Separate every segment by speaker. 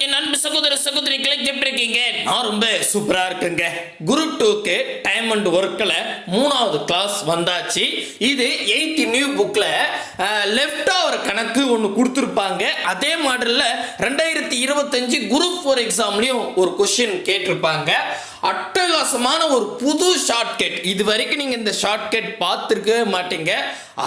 Speaker 1: என் அன்பு சகோதர சகோதரிகளை எப்படி இருக்கீங்க? நான் ரொம்ப சூப்பரா இருக்குங்க. குரூப் டூக்கு டைம் அண்ட் ஒர்க்கில் மூணாவது கிளாஸ் வந்தாச்சு. இது எயித் நியூ புக்கில் லெஃப்ட் ஓவர் கணக்கு ஒன்று கொடுத்துருப்பாங்க. அதே மாடலில் ரெண்டாயிரத்தி இருபத்தஞ்சு குரூப் ஃபோர் எக்ஸாம்லேயும் ஒரு கொஷின் கேட்டிருப்பாங்க. அட்டகாசமான ஒரு புது ஷார்ட்கட் இது வரைக்கும் நீங்கள் இந்த ஷார்ட்கட் பார்த்துருக்கவே மாட்டீங்க.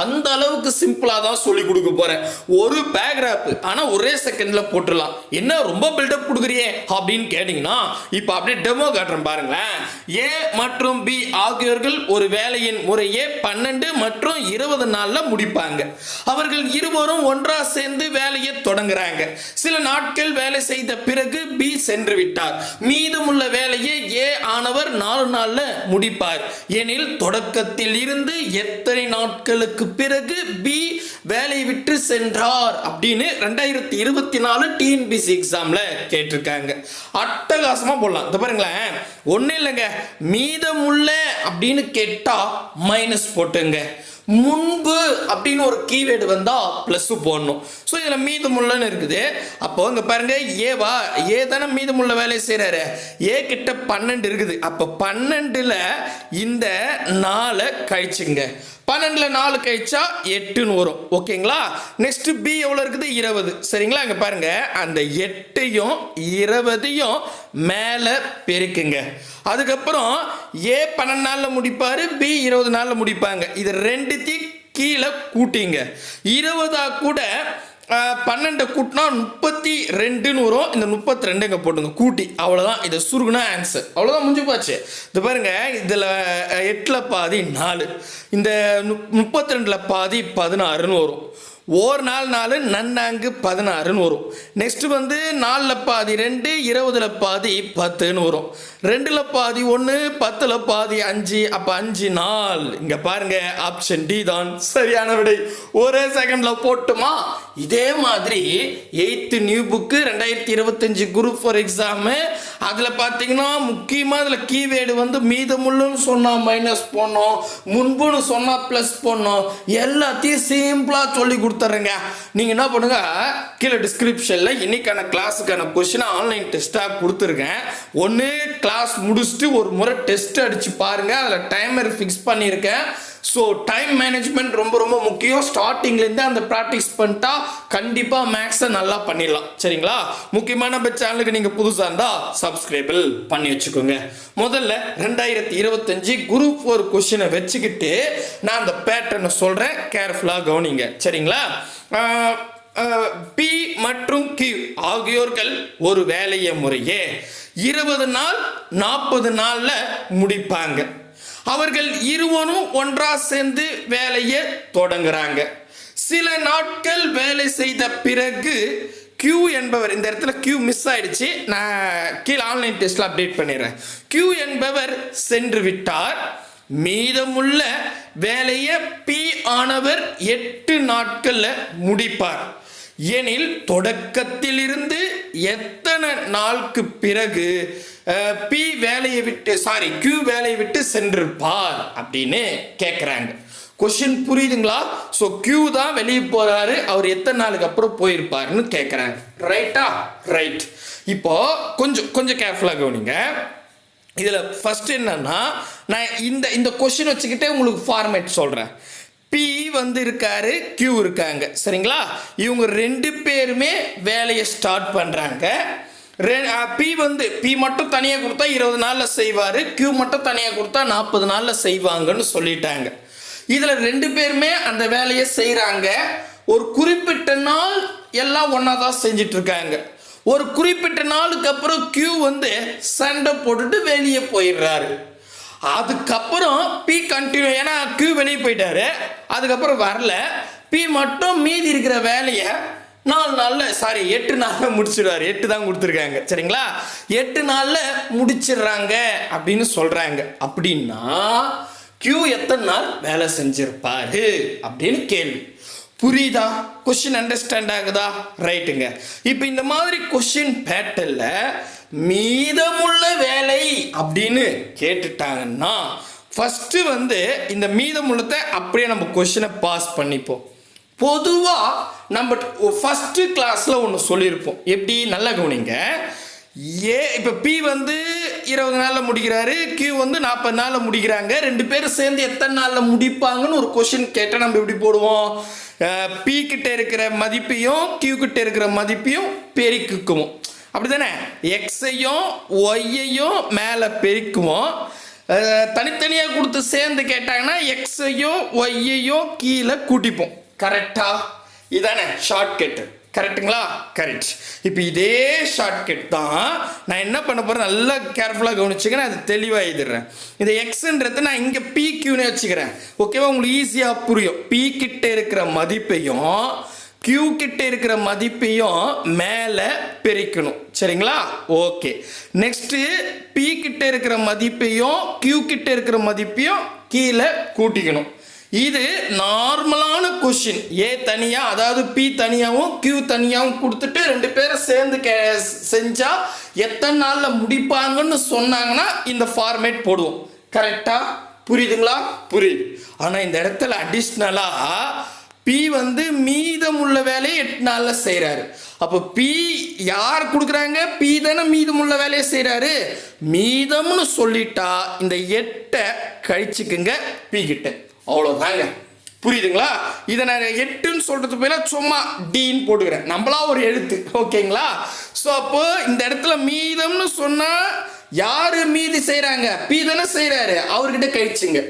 Speaker 1: அந்த அளவுக்கு சிம்பிளாக தான் சொல்லி கொடுக்க போகிறேன் ஒரு பேக்ராப் ஆனால் ஒரே செகண்டில் போட்டுடலாம். என்ன ரொம்ப பில்டப் கொடுக்குறியே அப்படின்னு கேட்டிங்கன்னா இப்போ அப்படியே டெமோ காட்டுறேன் பாருங்களேன். ஏ மற்றும் பி ஆகியோர்கள் ஒரு வேலையின் முறையே பன்னெண்டு மற்றும் இருபது நாளில் முடிப்பாங்க. அவர்கள் இருவரும் ஒன்றா சேர்ந்து வேலையை தொடங்குறாங்க. சில நாட்கள் வேலை செய்த பிறகு பி சென்று விட்டார். மீதமுள்ள வேலையை ஏ ஆனவர் நாலு நாள்ல முடிப்பார். எனில் தொடக்கத்தில் இருந்து எத்தனை நாட்களுக்கு பிறகு பி வேலையை விட்டு சென்றார் அப்படின்னு ரெண்டாயிரத்தி இருபத்தி நாலு டிஎன்பிசி எக்ஸாம்ல கேட்டிருக்காங்க. அட்டகாசமா போடலாம். இந்த பாருங்களேன். ஒன்றும் இல்லைங்க. மீதமுள்ள அப்படின்னு கேட்டா மைனஸ் போட்டுங்க. முன்பு அப்படின்னு ஒரு கீவேர்டு வந்தா ப்ளஸ்ஸு போடணும். ஸோ இதில் மீதமுள்ளன்னு இருக்குது. அப்போ இங்க பாருங்க ஏவா ஏ தானே மீதமுள்ள வேலையை செய்கிறாரு ஏ கிட்ட பன்னெண்டு இருக்குது. அப்போ பன்னெண்டில் இந்த நாளை கழிச்சுங்க. பன்னெண்டில் நாலு கழிச்சா எட்டுன்னு வரும். ஓகேங்களா? நெக்ஸ்ட் பி எவ்வளோ இருக்குது? இருபது. சரிங்களா? இங்கே பாருங்க. அந்த எட்டையும் இருபதையும் மேலே பெருக்குங்க. அதுக்கப்புறம் ஏ பன்னெண்டு நாளில் முடிப்பார் பி இருபது நாளில் முடிப்பாங்க. இது ரெண்டுத்தையும் கீழே கூட்டிங்க. இருபதாக கூட பன்னெண்டு பன்னெண்டை கூட்டினா முப்பத்தி ரெண்டுன்னு வரும். இந்த முப்பத்தி ரெண்டு இங்கே போட்டுங்க. கூட்டி. அவ்வளோதான் இதை சுருகுனா ஆன்சர் அவ்வளோதான் முடிஞ்சு போச்சு. இது பாருங்க இதில் எட்டில் பாதி நாலு. இந்த முப்பத்தி ரெண்டில் பாதி பதினாறுன்னு வரும். ஓர் நாள் நாலு நன்னாங்கு பதினாறுன்னு வரும். நெக்ஸ்ட் வந்து நாலில் பாதி ரெண்டு இருபதுல பாதி பத்துன்னு வரும். ரெண்டில் பாதி ஒன்று பத்தில் பாதி அஞ்சு அப்போ அஞ்சு நாள் இங்கே பாருங்க ஆப்ஷன் டி தான். சரியான விடை. ஒரே செகண்டில் போட்டுமா? இதே மாதிரி எயித்து நியூ புக்கு ரெண்டாயிரத்தி இருபத்தஞ்சு குரூப் ஃபார் எக்ஸாமு அதில் பார்த்தீங்கன்னா முக்கியமாக அதில் கீவேர்டு வந்து மீதமுள்ளுன்னு சொன்னால் மைனஸ் போடணும் முன்புன்னு சொன்னால் ப்ளஸ் போடணும். எல்லாத்தையும் சிம்பிளாக சொல்லி கொடுத்துட்றேங்க நீங்கள் என்ன பண்ணுங்கள் கீழே டிஸ்கிரிப்ஷனில் இன்னைக்கான கிளாஸுக்கான கொஷினை ஆன்லைன் டெஸ்ட்டாக கொடுத்துருக்கேன். ஒன்று கிளாஸ் முடிச்சுட்டு ஒரு முறை டெஸ்ட் அடித்து பாருங்கள் அதில் டைமர் ஃபிக்ஸ் பண்ணியிருக்கேன். ஸோ டைம் மேனேஜ்மெண்ட் ரொம்ப ரொம்ப முக்கியம். ஸ்டார்டிங்லேருந்து அந்த ப்ராக்டிஸ் பண்ணிட்டா கண்டிப்பாக மேக்ஸை நல்லா பண்ணிடலாம். சரிங்களா? முக்கியமான நம்ம சேனலுக்கு நீங்கள் புதுசாக இருந்தால் சப்ஸ்கிரைபிள் பண்ணி வச்சுக்கோங்க. முதல்ல ரெண்டாயிரத்தி இருபத்தஞ்சு குரூப் ஃபோர் கொஷினை வச்சுக்கிட்டு நான் அந்த பேட்டர்னை சொல்கிறேன் கேர்ஃபுல்லாக கவனிங்க. சரிங்களா? பி மற்றும் கியூ ஆகியோர்கள் ஒரு வேலையை முறையே இருபது நாள் நாற்பது நாளில் முடிப்பாங்க. அவர்கள் இருவரும் ஒன்றா சேர்ந்து வேலையை தொடங்குறாங்க. சில நாட்கள் வேலை செய்த பிறகு கியூ என்பவர் இந்த இடத்துல கியூ மிஸ் ஆயிடுச்சு. நான் கீழே ஆன்லைன் டெஸ்ட்ல அப்டேட் பண்ணிடுறேன். கியூ என்பவர் சென்று விட்டார். மீதமுள்ள வேலையை பி ஆனவர் எட்டு நாட்களில் முடிப்பார். எனில் தொடக்கத்திலிருந்து எத்தனை நாளுக்கு பிறகு பி வேலையை விட்டு சாரி கியூ வேலையை விட்டு சென்றிருப்பார் அப்படின்னு கேட்குறாங்க கொஷின் புரியுதுங்களா? ஸோ கியூ தான் வெளியே போகிறாரு அவர் எத்தனை நாளுக்கு அப்புறம் போயிருப்பாருன்னு கேட்குறாங்க ரைட்டா ரைட் இப்போ கொஞ்சம் கொஞ்சம் கேர்ஃபுல்லாக கவனிங்க. இதில் ஃபஸ்ட் என்னன்னா நான் இந்த இந்த கொஷின் வச்சுக்கிட்டே உங்களுக்கு ஃபார்மேட் சொல்கிறேன் பி வந்து இருக்காரு கியூ இருக்காங்க. சரிங்களா? இவங்க ரெண்டு பேருமே வேலையை ஸ்டார்ட் பண்ணுறாங்க பி வந்து பி மட்டும் தனியாக கொடுத்தா இருபது நாளில் செய்வார். கியூ மட்டும் தனியாக கொடுத்தா நாற்பது நாளில் செய்வாங்கன்னு சொல்லிட்டாங்க. இதில் ரெண்டு பேருமே அந்த வேலையை செய்கிறாங்க ஒரு குறிப்பிட்ட நாள் எல்லாம் ஒன்றா தான் செஞ்சிட்டு இருக்காங்க ஒரு குறிப்பிட்ட நாளுக்கு அப்புறம் கியூ வந்து சண்டை போட்டுட்டு வெளியே போயிடுறாரு. அதுக்கப்புறம் பி கண்டினியூ ஏன்னா கியூ வெளியே போயிட்டாரு. அதுக்கப்புறம் வரல. பி மட்டும் மீதி இருக்கிற வேலையை நாலு நாளில் சாரி எட்டு நாளில் முடிச்சிடுவார். எட்டு தான் கொடுத்துருக்காங்க. சரிங்களா? எட்டு நாளில் முடிச்சிடுறாங்க அப்படின்னு சொல்கிறாங்க அப்படின்னா கியூ எத்தனை நாள் வேலை செஞ்சிருப்பாரு அப்படின்னு கேள்வி. புரியுதா? கொஷின் அண்டர்ஸ்டாண்ட் ஆகுதா? ரைட்டுங்க இப்போ இந்த மாதிரி கொஷின் பேட்டலில் மீதமுள்ள வேலை அப்படின்னு கேட்டுட்டாங்கன்னா ஃபஸ்ட்டு வந்து இந்த மீதமுள்ளத்தை அப்படியே நம்ம கொஷினை பாஸ் பண்ணிப்போம். பொதுவாக நம்ம ஃபஸ்ட்டு கிளாஸில் ஒன்று சொல்லியிருப்போம். எப்படி? நல்லா கவனிங்க. ஏ இப்போ பி வந்து இருபது நாளில் முடிக்கிறாரு கியூ வந்து நாற்பது நாளில் முடிக்கிறாங்க. ரெண்டு பேரும் சேர்ந்து எத்தனை நாளில் முடிப்பாங்கன்னு ஒரு கொஷின் கேட்டால் நம்ம எப்படி போடுவோம்? பி கிட்ட இருக்கிற மதிப்பையும் கியூ கிட்ட இருக்கிற மதிப்பையும் பெருக்குக்குவோம். அப்படி தானே எக்ஸையும் ஒய்யையும் மேலே பெருக்குவோம். தனித்தனியாக கொடுத்து சேர்ந்து கேட்டாங்கன்னா எக்ஸையும் ஒய்யையும் கீழே கூட்டிப்போம். கரெக்டா இதானே ஷார்ட்கட் கரெக்ட்டுங்களா கரெக்ட் இப்போ இதே ஷார்ட்கட் தான் நான் என்ன பண்ண போகிறேன் நல்லா கேர்ஃபுல்லாக கவனிச்சுக்க நான் அது தெளிவாக எழுதிடுறேன். இந்த எக்ஸுன்றது நான் இங்கே பி கியூன்னு வச்சுக்கிறேன். ஓகேவா உங்களுக்கு ஈஸியாக புரியும். பி கிட்ட இருக்கிற மதிப்பையும் கியூ கிட்ட இருக்கிற மதிப்பையும் மேலே பிரிக்கணும். சரிங்களா? ஓகே நெக்ஸ்ட்டு பி கிட்ட இருக்கிற மதிப்பையும் கியூ கிட்ட இருக்கிற மதிப்பையும் கீழே கூட்டிக்கணும். இது நார்மலான கொஷின் ஏ தனியாக அதாவது பி தனியாகவும் கியூ தனியாகவும் கொடுத்துட்டு ரெண்டு பேரும் சேர்ந்து கே செஞ்சால் எத்தனை நாளில் முடிப்பாங்கன்னு சொன்னாங்கன்னா இந்த ஃபார்மேட் போடுவோம். கரெக்டாக புரியுதுங்களா? புரியுது. ஆனால் இந்த இடத்துல அடிஷ்னலாக பி வந்து மீதம் உள்ள வேலையை எட்டு நாளில் செய்கிறாரு அப்போ பி யார் கொடுக்குறாங்க? பி தானே உள்ள வேலையை செய்கிறாரு மீதம்னு சொல்லிட்டா இந்த எட்டை கழிச்சுக்குங்க பி கிட்ட. அவ்வளோதாங்க புரியுதுங்களா? இதை நான் எட்டுன்னு சொல்கிறது போல சும்மா டீன்னு போட்டுக்கிறேன். நம்மளா ஒரு எழுத்து. ஓகேங்களா? ஸோ அப்போ இந்த இடத்துல மீதம்னு சொன்னால் யார் மீதி செய்கிறாங்க பி தானே செய்கிறாரு அவர்கிட்ட கழிச்சுங்க.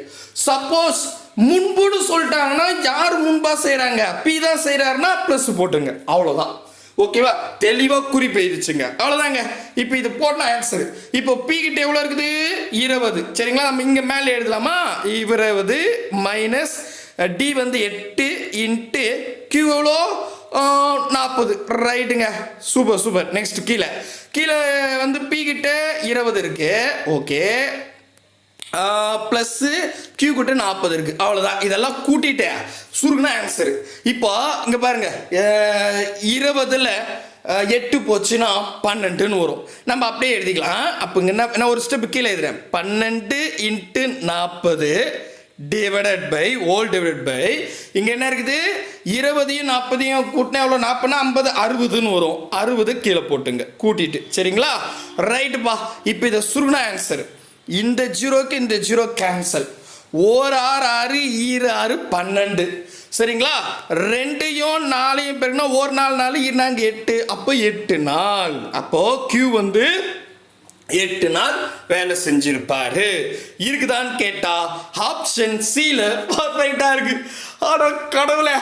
Speaker 1: சப்போஸ் முன்புன்னு சொல்லிட்டாங்கன்னா யார் முன்பா செய்கிறாங்க பி தான் செய்கிறாருன்னா ப்ளஸ் போட்டுங்க. அவ்வளோதான் ஓகேவா தெளிவாக குறிப்பு அவ்வளோதாங்க இப்போ இது போட்டால் ஆன்சர் இப்போ பி கிட்ட எவ்வளோ இருக்குது? இருபது. சரிங்களா? நம்ம இங்கே மேலே எழுதலாமா? இருபது மைனஸ் டி வந்து எட்டு இன்ட்டு கியூ எவ்வளோ? நாற்பது. ரைட்டுங்க சூப்பர் சூப்பர் நெக்ஸ்ட் கீழே. கீழே வந்து பி கிட்ட இருபது இருக்கு. ஓகே ப்ளஸ்ஸு கியூ கிட்ட நாற்பது இருக்குது அவ்வளோதான் இதெல்லாம் கூட்டிட்டேன். சுருக்குனா ஆன்சரு இப்போ இங்கே பாருங்க. இருபதில் எட்டு போச்சுன்னா பன்னெண்டுன்னு வரும். நம்ம அப்படியே எழுதிக்கலாம். அப்போ இங்கே என்ன நான் ஒரு ஸ்டெப் கீழே எழுதுறேன். பன்னெண்டு இன்ட்டு நாற்பது divided by whole divide by இங்கே என்ன இருக்குது? இருபதையும் நாற்பதையும் கூட்டினா எவ்வளோ நாற்பதுனா ஐம்பது அறுபதுன்னு வரும். அறுபது கீழே போட்டுங்க. கூட்டிட்டு. சரிங்களா? ரைட்டுப்பா இப்போ இதை சுருணா ஆன்சர் இந்த ஜீரோக்கு இந்த ஜீரோ கேன்சல் ஓர் ஆறு ஆறு ஈரு ஆறு பன்னெண்டு. சரிங்களா? ரெண்டையும் நாலையும் பெருனா ஒரு நாலு நாலு இருந்தாங்க எட்டு. அப்போ எட்டு நாள். அப்போ கியூ வந்து எட்டு நாள் வேலை செஞ்சிருப்பாரு. இருக்குதான்னு கேட்டா ஆப்ஷன் சில பர்ஃபெக்டா இருக்கு. ஆனா கடவுளே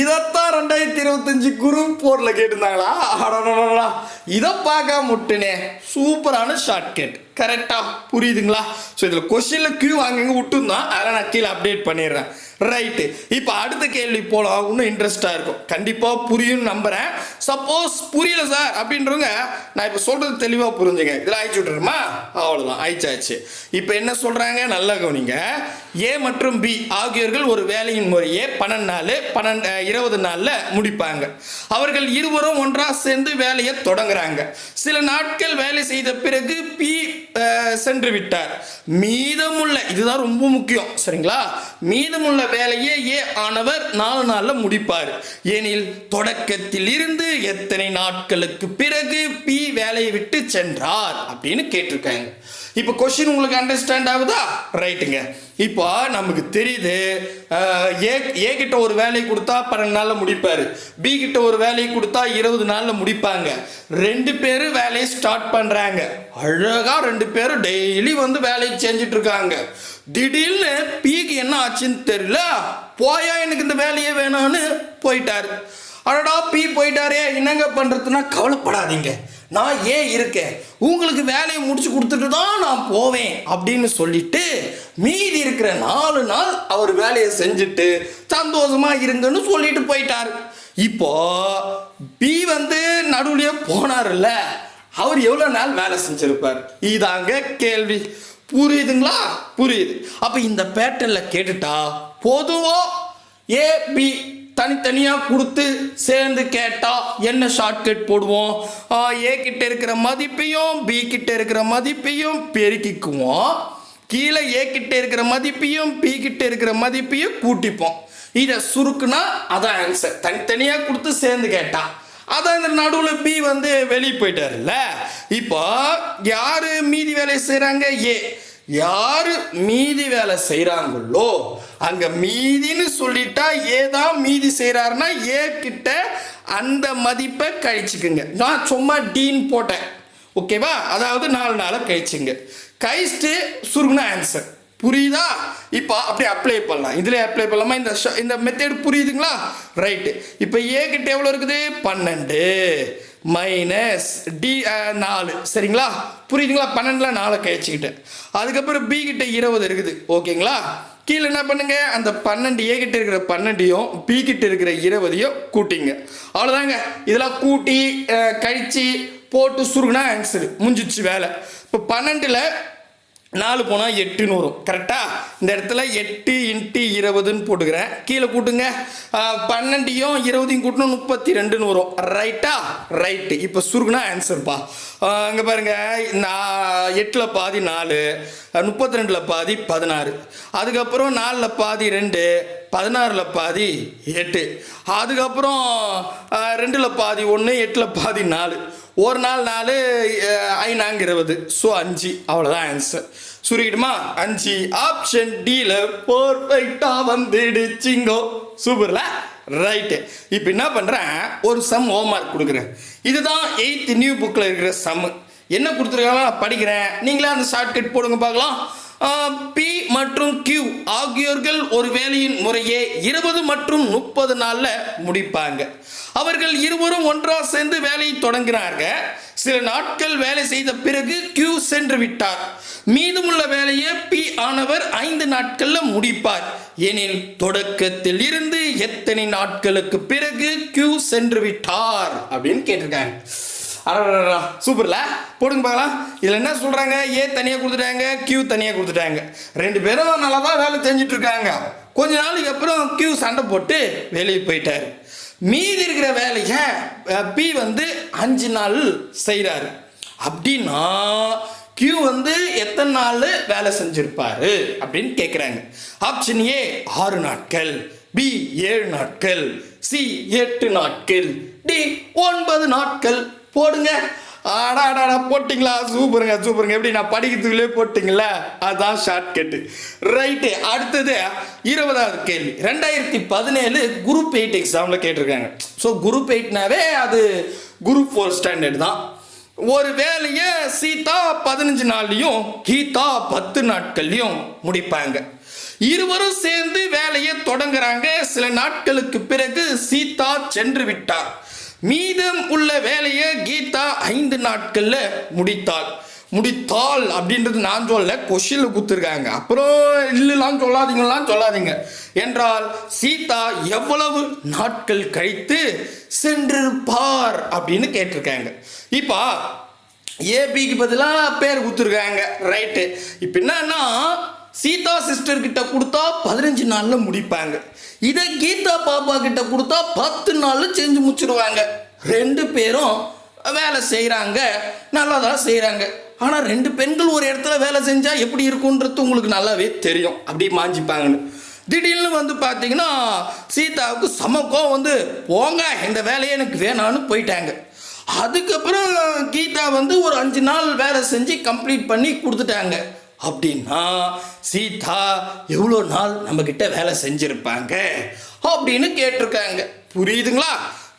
Speaker 1: இதைத்தான் ரெண்டாயிரத்தி இருபத்தஞ்சு குரூப் போர்ல கேட்டிருந்தாங்களா? அடடடடா இதை பார்க்க முட்டுனே சூப்பரான ஷார்ட்கட் கரெக்டா புரியுதுங்களா ஸோ இதில் கொஸ்டினில் கியூ அங்கங்கே விட்டுருந்தான் அதெல்லாம் நான் கீழே அப்டேட் பண்ணிடுறேன். ரைட்டு இப்போ அடுத்த கேள்வி போகலாம் இன்னும் இன்ட்ரெஸ்டாக இருக்கும். கண்டிப்பாக புரியும்னு நம்புகிறேன் சப்போஸ் புரியல சார் அப்படின்றவங்க நான் இப்போ சொல்கிறது தெளிவாக புரிஞ்சுங்க. இதில் அழிச்சு விட்ருமா அவ்வளோதான் அழிச்சாச்சு. இப்போ என்ன சொல்கிறாங்க நல்லா கவனிங்க. ஏ மற்றும் பி ஆகியோர்கள் ஒரு வேலையின் முறையே பன்னெண்டு நாள் பன்னெண்டு இருபது நாளில் முடிப்பாங்க. அவர்கள் இருவரும் ஒன்றாக சேர்ந்து வேலையை தொடங்குறாங்க. சில நாட்கள் வேலை செய்த பிறகு பி சென்று விட்டார் மீதமுள்ள இதுதான் ரொம்ப முக்கியம் சரிங்களா? மீதமுள்ள வேலையை ஏ ஆனவர் நாலு நாளில் முடிப்பார். எனில் தொடக்கத்தில் இருந்து எத்தனை நாட்களுக்கு பிறகு பி வேலையை விட்டு சென்றார் அப்படின்னு கேட்டிருக்காங்க. இப்போ கொஸ்டின் உங்களுக்கு அண்டர்ஸ்டாண்ட் ஆகுதா? ரைட்டுங்க இப்போ நமக்கு தெரியுது ஏ ஏ கிட்ட ஒரு வேலையை கொடுத்தா பன்னெண்டு நாளில் முடிப்பார். பி கிட்ட ஒரு வேலையை கொடுத்தா இருபது நாளில் முடிப்பாங்க. ரெண்டு பேரும் வேலையை ஸ்டார்ட் பண்ணுறாங்க அழகாக ரெண்டு பேரும் டெய்லி வந்து வேலையை செஞ்சுட்டு இருக்காங்க திடீர்னு பிக்கு என்ன ஆச்சுன்னு தெரியல. போயா எனக்கு இந்த வேலையே வேணும்னு போயிட்டாரு. அடடா பி போயிட்டாரே என்னங்க பண்ணுறதுன்னா கவலைப்படாதீங்க. நான் ஏன் இருக்கேன்? உங்களுக்கு வேலையை முடிச்சு கொடுத்துட்டு தான் நான் போவேன் அப்படின்னு சொல்லிட்டு மீதி இருக்கிற நாலு நாள் அவர் வேலையை செஞ்சுட்டு சந்தோஷமா இருங்கன்னு சொல்லிட்டு போயிட்டார். இப்போ பி வந்து நடுவுலயே போனார்ல அவர் எவ்வளோ நாள் வேலை செஞ்சிருப்பார்? இதாங்க கேள்வி. புரியுதுங்களா? புரியுது. அப்போ இந்த பேட்டர்னில் கேட்டுட்டா பொதுவாக ஏ பி தனித்தனியாக கொடுத்து சேர்ந்து கேட்டால் என்ன ஷார்ட்கட் போடுவோம்? ஏ கிட்ட இருக்கிற மதிப்பையும் பி கிட்ட இருக்கிற மதிப்பையும் பெருக்கிக்குவோம். கீழே ஏ கிட்ட இருக்கிற மதிப்பையும் பி கிட்ட இருக்கிற மதிப்பையும் கூட்டிப்போம். இதை சுருக்குனா அதான் ஆன்சர் தனித்தனியாக கொடுத்து சேர்ந்து கேட்டால் அதான் இந்த நடுவில் பி வந்து வெளியே போயிட்டாருல்ல. இப்போ யார் மீதி வேலையை செய்கிறாங்க ஏ யார் மீதி வேலை செய்கிறாங்களோ அங்கே மீதின்னு சொல்லிட்டா ஏ தான் மீதி செய்கிறாருன்னா ஏ கிட்ட அந்த மதிப்பை கழிச்சுக்குங்க. நான் சும்மா டீன் போட்டேன். ஓகேவா அதாவது நாலு நாளை கழிச்சுங்க. கழிச்சுட்டு சுருகுன ஆன்சர் புரியுதா? இப்போ அப்படியே அப்ளை பண்ணலாம். இதில் அப்ளை பண்ணலாமா? இந்த இந்த மெத்தட் புரியுதுங்களா? ரைட்டு இப்போ ஏ கிட்ட எவ்வளோ இருக்குது? பன்னெண்டு. மைனஸ் டி நாலு. சரிங்களா? புரியுதுங்களா? பன்னெண்டில் நாலு கழிச்சிக்கிட்டேன் அதுக்கப்புறம் பி கிட்ட இருபது இருக்குது. ஓகேங்களா? கீழே என்ன பண்ணுங்க? அந்த பன்னெண்டு ஏ கிட்ட இருக்கிற பன்னெண்டையும் பி கிட்ட இருக்கிற இருபதையும் கூட்டிங்க. அவ்வளோதாங்க இதெல்லாம் கூட்டி கழித்து போட்டு சுருகுனா ஆன்சர் முடிஞ்சிச்சு வேலை. இப்போ பன்னெண்டில் நாலு போனால் எட்டுன்னு வரும் கரெக்டாக இந்த இடத்துல எட்டு இன்ட்டு இருபதுன்னு போட்டுக்கிறேன். கீழே கூட்டுங்க. பன்னெண்டையும் இருபதையும் கூட்டணும் முப்பத்தி ரெண்டுன்னு வரும் ரைட்டா ரைட்டு இப்போ சுருகுனா ஆன்சர்ப்பா அங்கே பாருங்கள் நான் எட்டில் பாதி நாலு முப்பத்தி ரெண்டில் பாதி பதினாறு. அதுக்கப்புறம் நாலில் பாதி ரெண்டு பதினாறில் பாதி எட்டு. அதுக்கப்புறம் ரெண்டில் பாதி ஒன்று எட்டில் பாதி நாலு. ஒரு நாள் நாலு அஹ், ஐநாங்க இருபது. ஸோ அஞ்சு. அவ்வளோதான் ஆன்சர் சுருக்கிடுமா? அஞ்சு ஆப்ஷன் டியில் பர்ஃபெக்டா வந்துடுச்சிங்கோ. சூப்பர்ல? ரைட்டு இப்போ என்ன பண்ணுறேன் ஒரு சம் ஹோம்ஒர்க் கொடுக்குறேன். இதுதான் எயித் நியூ புக்கில் இருக்கிற சம் என்ன கொடுத்துருக்காங்களோ நான் படிக்கிறேன். நீங்களே அந்த ஷார்ட்கட் போடுங்க பார்க்கலாம். பி மற்றும் கியூ ஆகியோர்கள் ஒரு வேலையின் முறையே இருபது மற்றும் முப்பது நாளில் முடிப்பாங்க. அவர்கள் இருவரும் ஒன்றாக சேர்ந்து வேலையை தொடங்கினார்கள். சில நாட்கள் வேலை செய்த பிறகு கியூ சென்று விட்டார். மீதமுள்ள வேலையை பி ஆனவர் ஐந்து நாட்களில் முடிப்பார். எனில் தொடக்கத்தில் இருந்து எத்தனை நாட்களுக்கு பிறகு கியூ சென்று விட்டார்? அப்படின்னு கேட்டிருக்காங்க. அடடடடா சூப்பர்ல போடுங்க பார்க்கலாம் இதில் என்ன சொல்கிறாங்க ஏ தனியாக கொடுத்துட்டாங்க கியூ தனியாக கொடுத்துட்டாங்க ரெண்டு பேரும் நல்லா தான் வேலை செஞ்சுட்டு இருக்காங்க கொஞ்ச நாளைக்கு அப்புறம் கியூ சண்டை போட்டு வெளியே போயிட்டார் மீதி இருக்கிற வேலையை பி வந்து அஞ்சு நாள் செய்கிறாரு அப்படின்னா கியூ வந்து எத்தனை நாள் வேலை செஞ்சுருப்பாரு அப்படின்னு கேட்குறாங்க ஆப்ஷன் ஏ ஆறு நாட்கள் பி ஏழு நாட்கள் சி எட்டு நாட்கள் டி ஒன்பது நாட்கள் போடுங்க. ஆடாடாடா போட்டிங்களா? சூப்பருங்க சூப்பருங்க. எப்படி நான் படிக்கிறதுக்குள்ளே போட்டிங்களா? அதுதான் ஷார்ட் கட்டு ரைட்டு அடுத்தது இருபதாவது கேள்வி. ரெண்டாயிரத்தி பதினேழு குரூப் எயிட் எக்ஸாமில் கேட்டிருக்காங்க. ஸோ குரூப் எயிட்னாவே அது குரூப் ஃபோர் ஸ்டாண்டர்ட் தான். ஒரு வேலையை சீதா பதினஞ்சு நாள்லையும் கீதா பத்து நாட்கள்லையும் முடிப்பாங்க. இருவரும் சேர்ந்து வேலையை தொடங்குறாங்க. சில நாட்களுக்கு பிறகு சீதா சென்று விட்டார். மீதம் உள்ள வேலையை கீதா ஐந்து நாட்களில் முடித்தாள். முடித்தாள் அப்படின்றது நான் சொல்ல கொஷினில் கொடுத்துருக்காங்க. அப்புறம் இல்லைலாம் சொல்லாதீங்கலாம் சொல்லாதீங்க. என்றால் சீதா எவ்வளவு நாட்கள் கழித்து சென்றிருப்பார் அப்படின்னு கேட்டிருக்காங்க. இப்போ ஏபிக்கு பதிலாக பேர் கொடுத்துருக்காங்க. ரைட்டு இப்போ என்னன்னா சீதா சிஸ்டர் கிட்ட கொடுத்தா பதினஞ்சு நாளில் முடிப்பாங்க. இதை கீதா பாப்பா கிட்ட கொடுத்தா பத்து நாளில் செஞ்சு முடிச்சிருவாங்க. ரெண்டு பேரும் வேலை செய்கிறாங்க நல்லா தான் செய்கிறாங்க ஆனால் ரெண்டு பெண்கள் ஒரு இடத்துல வேலை செஞ்சால் எப்படி இருக்குன்றது உங்களுக்கு நல்லாவே தெரியும். அப்படி மாஞ்சிப்பாங்கன்னு. திடீர்னு வந்து பார்த்தீங்கன்னா சீதாவுக்கு சமக்கம் வந்து போங்க இந்த வேலையை எனக்கு வேணான்னு போயிட்டாங்க. அதுக்கப்புறம் கீதா வந்து ஒரு அஞ்சு நாள் வேலை செஞ்சு கம்ப்ளீட் பண்ணி கொடுத்துட்டாங்க. அப்படின்னா சீதா எவ்வளோ நாள் நம்மக்கிட்ட வேலை செஞ்சுருப்பாங்க? அப்படின்னு கேட்டிருக்காங்க. புரியுதுங்களா?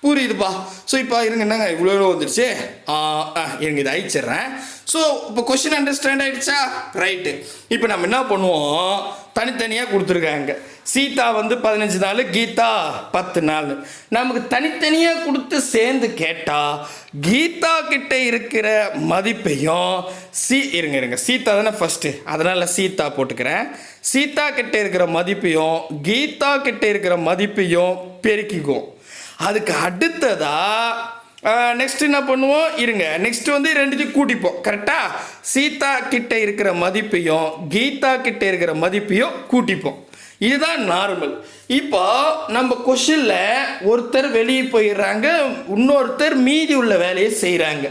Speaker 1: புரியுதுப்பா. ஸோ இப்போ இருங்க என்னங்க இவ்வளோ வந்துருச்சு? ஆ, ஆ, இருங்க இதை அழிச்சிடுறேன். ஸோ இப்போ கொஷின் அண்டர்ஸ்டாண்ட் ஆகிடுச்சா ரைட்டு இப்போ நம்ம என்ன பண்ணுவோம்? தனித்தனியாக கொடுத்துருக்காங்க சீதா வந்து பதினஞ்சு நாள் கீதா பத்து நாள். நமக்கு தனித்தனியாக கொடுத்து சேர்ந்து கேட்டால் கீதா கிட்ட இருக்கிற மதிப்பையும் சீ இருங்க இருங்க. சீதா தானே ஃபஸ்ட்டு அதனால் சீதா போட்டுக்கிறேன். சீதா கிட்ட இருக்கிற மதிப்பையும் கீதா கிட்ட இருக்கிற மதிப்பையும் பெருக்கிக்குவோம். அதுக்கு அடுத்ததா நெக்ஸ்ட் என்ன பண்ணுவோம்? இருங்க நெக்ஸ்ட் வந்து ரெண்டுத்தையும் கூட்டிப்போம். கரெக்டா சீதா கிட்ட இருக்கிற மதிப்பையும் கீதா கிட்ட இருக்கிற மதிப்பையும் கூட்டிப்போம். இதுதான் நார்மல் இப்போ நம்ம கொஷினில் ஒருத்தர் வெளியே போயிடுறாங்க இன்னொருத்தர் மீதி உள்ள வேலையை செய்கிறாங்க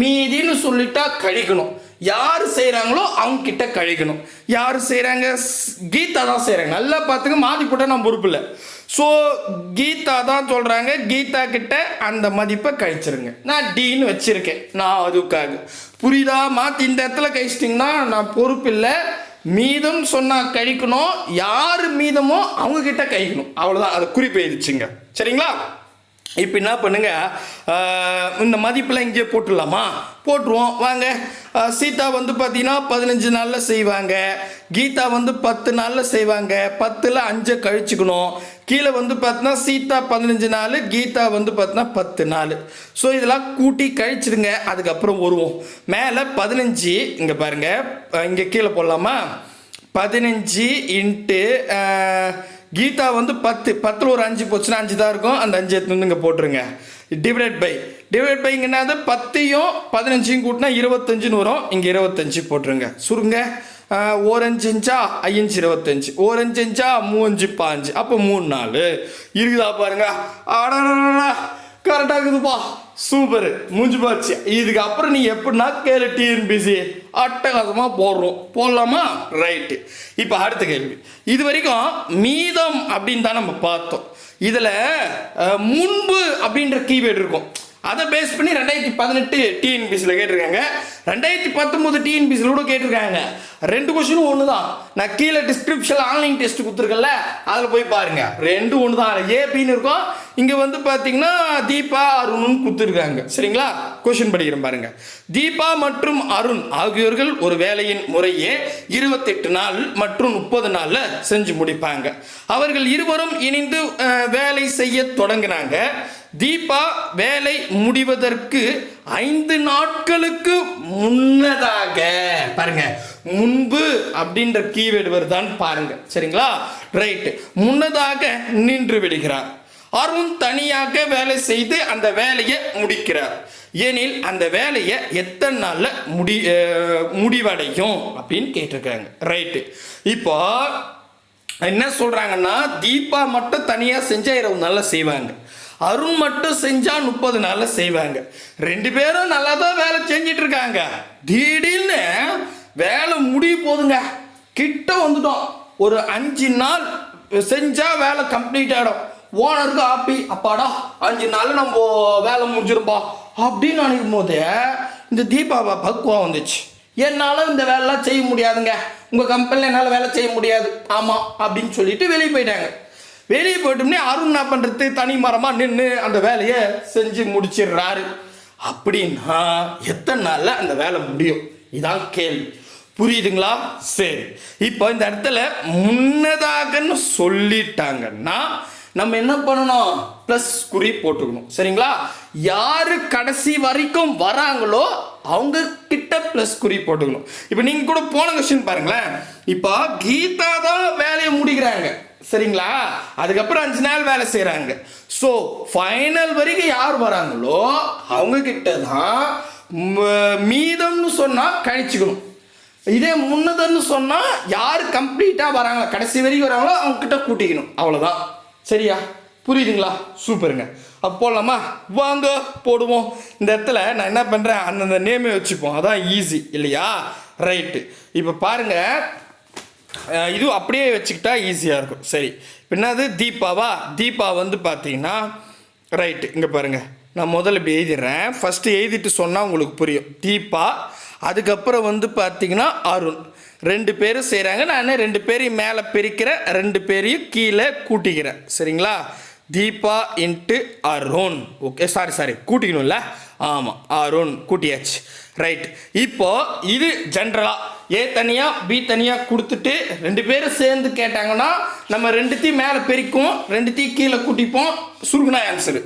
Speaker 1: மீதின்னு சொல்லிட்டா கழிக்கணும். யார் செய்கிறாங்களோ அவங்க கிட்ட கழிக்கணும். யார் செய்கிறாங்க கீதா தான் செய்கிறாங்க நல்லா பார்த்துங்க மாற்றி போட்டால் நான் பொறுப்பு இல்லை. ஸோ கீதா தான் சொல்கிறாங்க கீதா கிட்ட அந்த மதிப்பை கழிச்சிருங்க. நான் டீன்னு வச்சுருக்கேன். நான் அதுக்காக. புரியுதா? மாற்றி இந்த இடத்துல கழிச்சிட்டிங்கன்னா நான் பொறுப்பு இல்லை. மீதம் சொன்னால் கழிக்கணும். யார் மீதமோ அவங்க கிட்ட கழிக்கணும். அவ்வளோதான் அதை குறிப்பு சரிங்களா? இப்போ என்ன பண்ணுங்க? இந்த மதிப்பெலாம் இங்கே போட்டுடலாமா? போட்டுருவோம். வாங்க. சீதா வந்து பார்த்தீங்கன்னா பதினஞ்சு நாளில் செய்வாங்க. கீதா வந்து பத்து நாளில் செய்வாங்க. பத்தில் அஞ்சை கழிச்சுக்கணும். கீழே வந்து பார்த்தீங்கன்னா சீதா பதினஞ்சு நாள் கீதா வந்து பார்த்தீங்கன்னா பத்து நாள். ஸோ இதெல்லாம் கூட்டி கழிச்சிடுங்க. அதுக்கப்புறம் வருவோம். மேலே பதினஞ்சு இங்கே பாருங்கள் இங்கே கீழே போடலாமா? பதினஞ்சு இன்ட்டு கீதா வந்து பத்து பத்தில் ஒரு அஞ்சு போச்சுன்னா அஞ்சு தான் இருக்கும். அந்த அஞ்சு எடுத்து வந்து இங்கே போட்டுருங்க. டிவைட் பை டிவைட் பை என்னது? பத்தையும் பதினஞ்சையும் கூட்டினா இருபத்தஞ்சுன்னு வரும். இங்கே இருபத்தஞ்சு போட்டுருங்க. சுருங்க. ஆஹ், ஓரஞ்சு இன்ச்சா ஐயஞ்சு இருபத்தஞ்சு. ஓரஞ்சு இன்ச்சா மூவஞ்சு பாஞ்சு அப்போ மூணு நாலு. இருக்குதா பாருங்க. அடடடடா கரெக்டாக இருக்குதுப்பா சூப்பர். மூஞ்சி போச்சு. இதுக்கு அப்புறம் நீ எப்படின்னா கேளு டிஎன்பிசி அட்டகாசமாக போடுறோம். போடலாமா? ரைட்டு இப்போ அடுத்த கேள்வி. இது வரைக்கும் மீதம் அப்படின்னு தான் நம்ம பார்த்தோம். இதில் முன்பு அப்படின்ற கீவேர்டு இருக்கும். அதை பேஸ் பண்ணி ரெண்டாயிரத்தி பதினெட்டு டிஎன்பிசியில் கேட்டிருக்காங்க. ரெண்டாயிரத்தி பத்தொம்போது டிஎன்பிசியில் கூட கேட்டிருக்காங்க. ரெண்டு கொஷினும் ஒன்று தான் நான் கீழே டிஸ்கிரிப்ஷனில் ஆன்லைன் டெஸ்ட் கொடுத்துருக்கேன்ல அதில் போய் பாருங்க. ரெண்டும் ஒன்று தான் ஏபின்னு இருக்கும். இங்கே வந்து பார்த்தீங்கன்னா தீபா அருணுன்னு கொடுத்துருக்காங்க. சரிங்களா? கொஷின் படிக்கிறேன் பாருங்க. தீபா மற்றும் அருண் ஆகியோர்கள் ஒரு வேலையின் முறையே இருபத்தெட்டு நாள் மற்றும் முப்பது நாளில் செஞ்சு முடிப்பாங்க. அவர்கள் இருவரும் இணைந்து வேலை செய்ய தொடங்கினாங்க. தீபா வேலை முடிவதற்கு ஐந்து நாட்களுக்கு முன்னதாக. பாருங்க முன்பு அப்படின்ற கீவேர்டு வருதான்னு பாருங்க. சரிங்களா? ரைட்டு முன்னதாக நின்று விடுகிறார். அருண் தனியாக வேலை செய்து அந்த வேலையை முடிக்கிறார். ஏனில் அந்த வேலையை எத்தனை நாளில் முடி முடிவடையும் அப்படின்னு கேட்டிருக்காங்க ரைட்டு இப்போ என்ன சொல்கிறாங்கன்னா தீபா மட்டும் தனியாக செஞ்சால் இரவு நாளில் செய்வாங்க. அருண் மட்டும் செஞ்சால் முப்பது நாளில் செய்வாங்க. ரெண்டு பேரும் நல்லா தான் வேலை செஞ்சிட்டு இருக்காங்க திடீர்னு வேலை முடிய போதுங்க. கிட்ட வந்துட்டோம். ஒரு அஞ்சு நாள் செஞ்சால் வேலை கம்ப்ளீட் ஆகிடும் ஓனருக்கு ஆப்பி அப்பாடா அஞ்சு நாள் நம்ம வேலை முடிஞ்சிருப்பா அப்படின்னு நினைக்கும் போதே இந்த தீபா பக்குவம் வந்துச்சு. என்னால் இந்த வேலைலாம் செய்ய முடியாதுங்க. உங்கள் கம்பெனியில் என்னால் வேலை செய்ய முடியாது. ஆமாம் அப்படின்னு சொல்லிட்டு வெளியே போயிட்டாங்க. வெளியே போயிட்டோம்னே அருண் என்ன பண்ணுறது தனி மரமாக நின்று அந்த வேலையை செஞ்சு முடிச்சிடுறாரு. அப்படின்னா எத்தனை நாளில் அந்த வேலை முடியும்? இதான் கேள்வி. புரியுதுங்களா? சரி. இப்போ இந்த இடத்துல முன்னதாகன்னு சொல்லிட்டாங்கன்னா நம்ம என்ன பண்ணணும்? ப்ளஸ் குறி போட்டுக்கணும். சரிங்களா? யாரு கடைசி வரைக்கும் வராங்களோ அவங்க கிட்ட ப்ளஸ் குறி போட்டுக்கணும். இப்போ நீங்க கூட போன கொஸ்டின் பாருங்களேன். இப்போ கீதா தான் வேலையை முடிக்கிறாங்க. சரிங்களா? அதுக்கப்புறம் அஞ்சு நாள் வேலை செய்கிறாங்க ஸோ ஃபைனல் வரைக்கும் யார் வராங்களோ அவங்கக்கிட்ட தான் ம- மீதம்னு சொன்னால் கழிச்சுக்கணும் இதே முன்னதுன்னு சொன்னால் யார் கம்ப்ளீட்டாக வராங்களோ கடைசி வரைக்கும் வராங்களோ அவங்கக்கிட்ட கூட்டிக்கணும். அவ்வளோதான் சரியா? புரியுதுங்களா? சூப்பருங்க. அப்போ போடலாமா? வாங்க போடுவோம். இந்த இடத்துல நான் என்ன பண்ணுறேன் அந்தந்த நேமே வச்சுப்போம். அதான் ஈஸி இல்லையா? ரைட்டு இப்போ பாருங்கள் இது அப்படியே வச்சுக்கிட்டா ஈஸியாக இருக்கும். சரி. என்னது தீபாவா? தீபா வந்து பார்த்தீங்கன்னா ரைட்டு இங்கே பாருங்கள் நான் முதல்ல இப்படி எழுதிடுறேன். ஃபஸ்ட்டு எழுதிட்டு சொன்னால் உங்களுக்கு புரியும். தீபா அதுக்கப்புறம் வந்து பார்த்தீங்கன்னா அருண். ரெண்டு பேரும் செய்கிறாங்க நான் ரெண்டு பேரையும் மேலே பிரிக்கிறேன் ரெண்டு பேரையும் கீழே கூட்டிக்கிறேன். சரிங்களா? Deepa into Arun. Okay sorry sorry கூட்டிக்கணும்ல? ஆமாம் அருண் கூட்டியாச்சு. ரைட் இப்போது இது ஜென்ரலாக ஏ தனியாக பி தனியாக கொடுத்துட்டு ரெண்டு பேரும் சேர்ந்து கேட்டாங்கன்னா நம்ம ரெண்டுத்தையும் மேலே பெருக்கும் ரெண்டுத்தையும் கீழே கூட்டிப்போம். சுருகுனா ஆன்சரு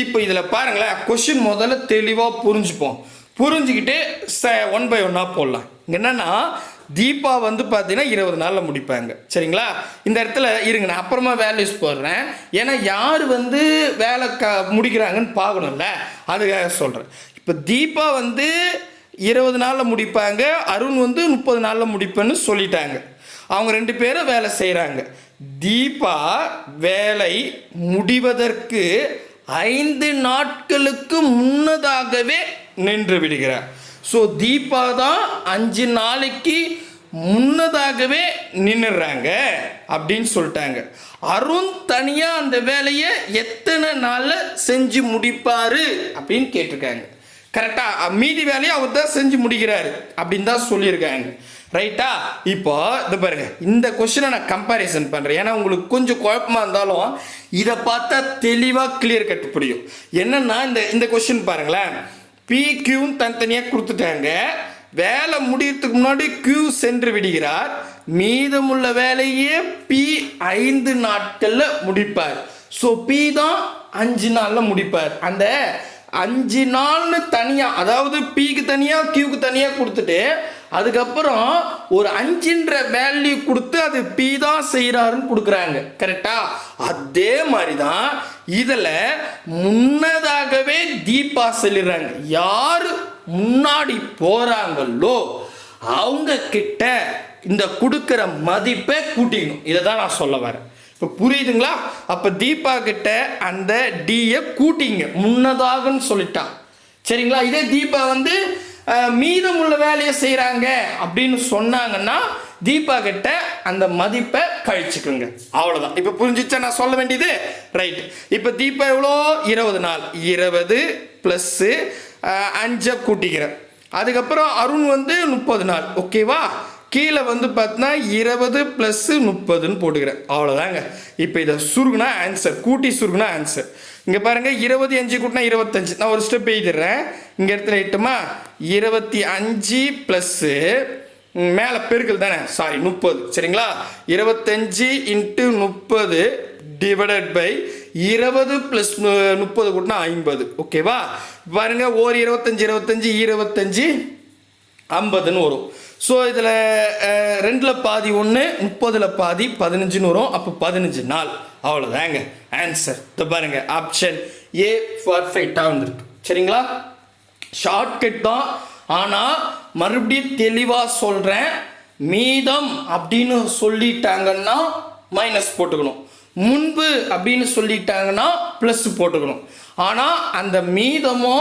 Speaker 1: இப்போ இதில் பாருங்களேன் கொஷின் முதல்ல தெளிவாக புரிஞ்சுப்போம். புரிஞ்சுக்கிட்டு ச ஒன் பை ஒன்னாக போடலாம். இங்கே என்னென்னா தீபா வந்து பார்த்தீங்கன்னா இருபது நாளில் முடிப்பாங்க. சரிங்களா? இந்த இடத்துல இருங்க நான் அப்புறமா வேல்யூஸ் போடுறேன். ஏன்னா யார் வந்து வேலை க முடிக்கிறாங்கன்னு பார்க்கணும்ல. அதுக்காக சொல்கிறேன் இப்போ தீபா வந்து இருபது நாளில் முடிப்பாங்க அருண் வந்து முப்பது நாளில் முடிப்பேன்னு சொல்லிட்டாங்க. அவங்க ரெண்டு பேரும் வேலை செய்கிறாங்க தீபா வேலை முடிவதற்கு ஐந்து நாட்களுக்கு முன்னதாகவே நின்று விடுகிறார். ஸோ தீபா தான் அஞ்சு நாளைக்கு முன்னதாகவே நின்றுறாங்க அப்படின்னு சொல்லிட்டாங்க. அருண் தனியாக அந்த வேலையை எத்தனை நாளில் செஞ்சு முடிப்பார் அப்படின்னு கேட்டிருக்காங்க. கரெக்டாக மீதி வேலையை அவர் தான் செஞ்சு முடிக்கிறாரு. அப்படின்னு தான் சொல்லியிருக்காங்க. ரைட்டா இப்போ இது பாருங்க. இந்த கொஸ்டினை நான் கம்பேரிசன் பண்ணுறேன் ஏன்னா உங்களுக்கு கொஞ்சம் குழப்பமா இருந்தாலும் இதை பார்த்தா தெளிவாக கிளியர் கட்டு புரியும். என்னன்னா இந்த இந்த கொஸ்டின் பாருங்களேன். பி கியூன்னு தனித்தனியாக கொடுத்துட்டாங்க. வேலை முடியறதுக்கு முன்னாடி கியூ சென்று விடுகிறார். மீதமுள்ள வேலையே பி ஐந்து நாட்களில் முடிப்பார். ஸோ பி தான் அஞ்சு நாளில் முடிப்பார். அந்த அஞ்சு நாள்னு தனியாக அதாவது பிக்கு தனியாக கியூக்கு தனியாக கொடுத்துட்டு அதுக்கப்புறம் ஒரு அஞ்சுன்ற வேல்யூ கொடுத்து அது பி தான் செய்கிறாருன்னு கொடுக்குறாங்க. கரெக்டா அதே மாதிரி தான் இதில் முன்னதாகவே தீபா சொல்லிடுறாங்க. யார் முன்னாடி போகிறாங்களோ அவங்க கிட்ட இந்த கொடுக்குற மதிப்பை கூட்டிக்கணும். இதை தான் நான் சொல்ல வரேன். இப்போ புரியுதுங்களா? அப்போ தீபா கிட்ட அந்த டியை கூட்டிங்க. முன்னதாகன்னு சொல்லிட்டான். சரிங்களா? இதே தீபா வந்து மீதம் உள்ள வேலையை செய்கிறாங்க அப்படின்னு சொன்னாங்கன்னா தீபா கிட்ட அந்த மதிப்பை கழிச்சுக்குங்க. அவ்வளோதான் இப்போ புரிஞ்சிச்சா நான் சொல்ல வேண்டியது? ரைட் இப்போ தீபா எவ்வளோ? இருபது நாள். இருபது ப்ளஸ்ஸு அஞ்சை கூட்டிக்கிறேன். அதுக்கப்புறம் அருண் வந்து முப்பது நாள். ஓகேவா கீழே வந்து பார்த்தீங்கன்னா இருபது ப்ளஸ்ஸு முப்பதுன்னு போட்டுக்கிறேன். அவ்வளோதாங்க இப்போ இதை சுருகுனா ஆன்சர் கூட்டி சுருகுனா ஆன்சர் இங்கே பாருங்கள் இருபது அஞ்சு கூட்டினா இருபத்தஞ்சு. நான் ஒரு ஸ்டெப் எழுதிடுறேன். இங்கே இடத்துல எட்டுமா? இருபத்தி அஞ்சு ப்ளஸ்ஸு மேலே பெருக்கல் தானே? சாரி முப்பது. சரிங்களா? இருபத்தஞ்சு இன்ட்டு முப்பது டிவைடட் பை இருபது ப்ளஸ் முப்பது கூட்டினா ஐம்பது. ஓகேவா பாருங்கள் ஒரு இருபத்தஞ்சி இருபத்தஞ்சி இருபத்தஞ்சி ஐம்பதுன்னு வரும். ஸோ இதில் ரெண்டில் பாதி ஒன்று முப்பதில் பாதி பதினஞ்சுன்னு வரும். அப்போ பதினஞ்சு நாள் அவ்வளோதாங்க ஆன்சர் இதை பாருங்க. ஆப்ஷன் ஏ பர்ஃபெக்டாக வந்திருக்கு. சரிங்களா? ஷார்ட்கட் தான். ஆனால் மறுபடியும் தெளிவாக சொல்கிறேன் மீதம் அப்படின்னு சொல்லிட்டாங்கன்னா மைனஸ் போட்டுக்கணும். முன்பு அப்படின்னு சொல்லிட்டாங்கன்னா ப்ளஸ் போட்டுக்கணும். ஆனால் அந்த மீதமோ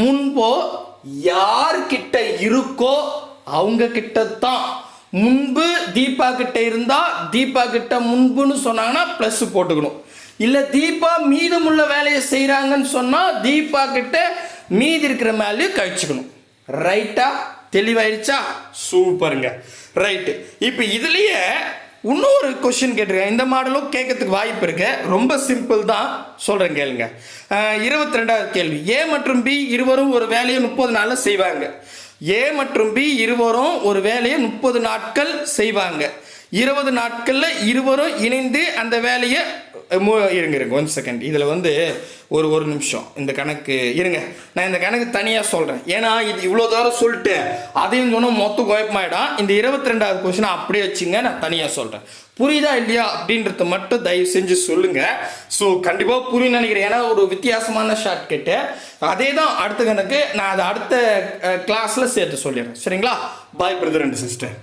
Speaker 1: முன்போ யார்கிட்ட இருக்கோ அவங்க கிட்ட தான் முன்பு தீபா கிட்ட இருந்தா தீபா கிட்ட முன்புன்னு சொன்னாங்கன்னா ப்ளஸ் போட்டுக்கணும். இல்லை தீபா மீதமுள்ள வேலையை செய்கிறாங்கன்னு சொன்னால் தீபா கிட்ட மீதி இருக்கிற மேலேயும் கழிச்சுக்கணும். ரைட்டா தெளிவாயிடுச்சா சூப்பருங்க. ரைட்டு இப்போ இதுலேயே இன்னொரு கொஷின் கேட்டிருக்கேன். இந்த மாடலும் கேட்கறதுக்கு வாய்ப்பு இருக்கு. ரொம்ப சிம்பிள் தான். சொல்கிறேன் கேளுங்க. இருபத்தி ரெண்டாவது கேள்வி. ஏ மற்றும் பி இருவரும் ஒரு வேலையை முப்பது நாளில் செய்வாங்க. ஏ மற்றும் பி இருவரும் ஒரு வேலையை முப்பது நாட்கள் செய்வாங்க. இருபது நாட்களில் இருவரும் இணைந்து அந்த வேலையை மூ இருங்க இருங்க ஒன் செகண்ட் இதில் வந்து ஒரு ஒரு நிமிஷம். இந்த கணக்கு இருங்க. நான் இந்த கணக்கு தனியாக சொல்கிறேன் ஏன்னா இது இவ்வளோ தூரம் சொல்லிட்டு அதையும் சொன்னால் மொத்த குழப்பமாயிடும் இந்த இருபத்தி ரெண்டாவது கொஸ்டினை அப்படியே வச்சுங்க நான் தனியாக சொல்கிறேன் புரியுதா இல்லையா அப்படின்றத மட்டும் தயவு செஞ்சு சொல்லுங்கள் ஸோ கண்டிப்பாக புரியும் நினைக்கிறேன். ஏன்னா ஒரு வித்தியாசமான ஷார்ட் கட்டு அதே தான் அடுத்த கணக்கு. நான் அதை அடுத்த கிளாஸில் சேர்த்து சொல்லிடுறேன். சரிங்களா? பாய் பிரதர் அண்ட் சிஸ்டர்